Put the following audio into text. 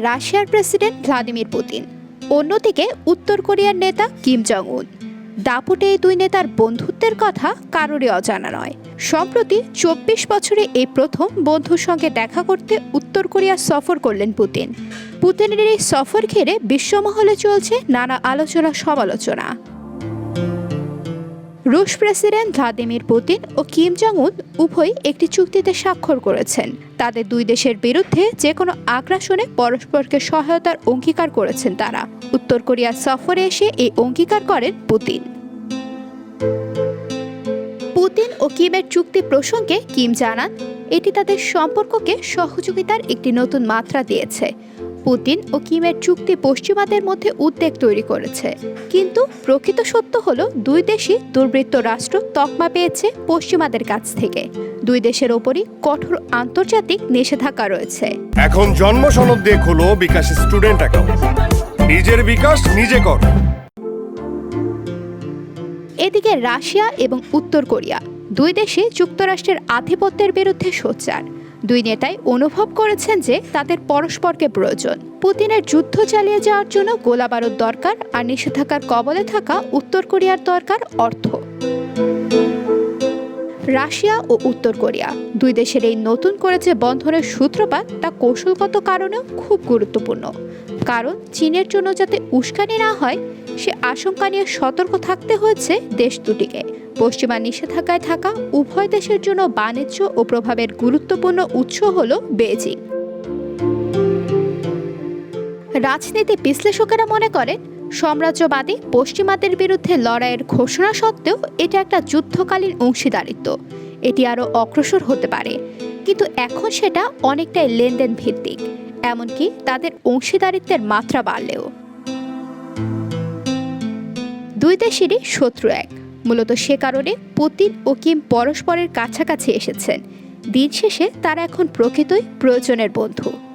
রাশিয়ার president Vladimir Putin, অন্যদিকে উত্তর কোরিয়ার নেতা কিম জং উন দাপুটে এই দুই নেতার বন্ধুত্বের কথা কারোরই অজানা নয়। সম্প্রতি চব্বিশ বছরে এই প্রথম বন্ধুর সঙ্গে দেখা করতে উত্তর কোরিয়া সফর করলেন পুতিন। পুতিনের এই সফর ঘিরে বিশ্বমহলে চলছে নানা আলোচনা সমালোচনা রুশ প্রেসিডেন্ট ভ্লাদিমির পুতিন ও কিম জং উন উভয়ই একটি চুক্তিতে স্বাক্ষর করেছেন। তাদের দুই দেশের বিরুদ্ধে যে কোনো আগ্রাসনে পরস্পরকে সহায়তার অঙ্গীকার করেছেন তারা। উত্তর কোরিয়ার সফরে এসে এই অঙ্গীকার করেন পুতিন। পুতিন ও কিমের চুক্তি প্রসঙ্গে কিম জানান, এটি তাদের সম্পর্ককে সহযোগিতার একটি নতুন মাত্রা দিয়েছে। পুতিন ও কিমের চুক্তি পশ্চিমাদের মধ্যে উদ্বেগ তৈরি করেছে। কিন্তু প্রকৃত সত্য হলো দুই দেশই দুর্বৃত্ত রাষ্ট্র তকমা পেয়েছে পশ্চিমাদের কাছ থেকে। দুই দেশের ওপরই কঠোর আন্তর্জাতিক নিষেধাজ্ঞা রয়েছে। এখন জন্ম সনদ দিয়ে খোলো বিকাশ স্টুডেন্ট অ্যাকাউন্ট। নিজের বিকাশ নিজে কর। এদিকে রাশিয়া এবং উত্তর কোরিয়া দুই দেশে যুক্তরাষ্ট্রের আধিপত্যের বিরুদ্ধে সোচ্চার। দুই নেতাই অনুভব করেছেন যে তাদের পরস্পরকে প্রয়োজন। পুতিনের যুদ্ধ চালিয়ে যাওয়ার জন্য গোলাবারুদ দরকার আর নিষেধাজ্ঞার কবলে থাকা উত্তর কোরিয়ার দরকার অর্থ। রাশিয়া ও উত্তর কোরিয়া। দুই দেশের এই নতুন করে যে বন্ধনের সূত্রপাত, তা কৌশলগত কারণেও খুব গুরুত্বপূর্ণ। কারণ চীনের জন্য যাতে উস্কানি না হয়, সে আশঙ্কা নিয়ে সতর্ক থাকতে হয়েছে দেশ দুটিকে। পশ্চিমা নিষেধাজ্ঞায় থাকা উভয় দেশের জন্য বাণিজ্য ও প্রভাবের গুরুত্বপূর্ণ উৎস হল বেজিং রাজনীতি বিশ্লেষকেরা মনে করেন সাম্রাজ্যবাদী পশ্চিমাদের বিরুদ্ধে লড়াইয়ের ঘোষণা সত্ত্বেও এটা একটা যুদ্ধকালীন অংশীদারিত্ব। এটি আরও অগ্রসর হতে পারে। কিন্তু এখন সেটা অনেকটাই লেনদেন ভিত্তিক এমনকি তাদের অংশীদারিত্বের মাত্রা বাড়লেও। দুই দেশেরই শত্রু এক। মূলত সে কারণে পুতিন ও কিম পরস্পরের কাছাকাছি এসেছেন। দিন শেষে তারা এখন প্রকৃতই প্রয়োজনের বন্ধু।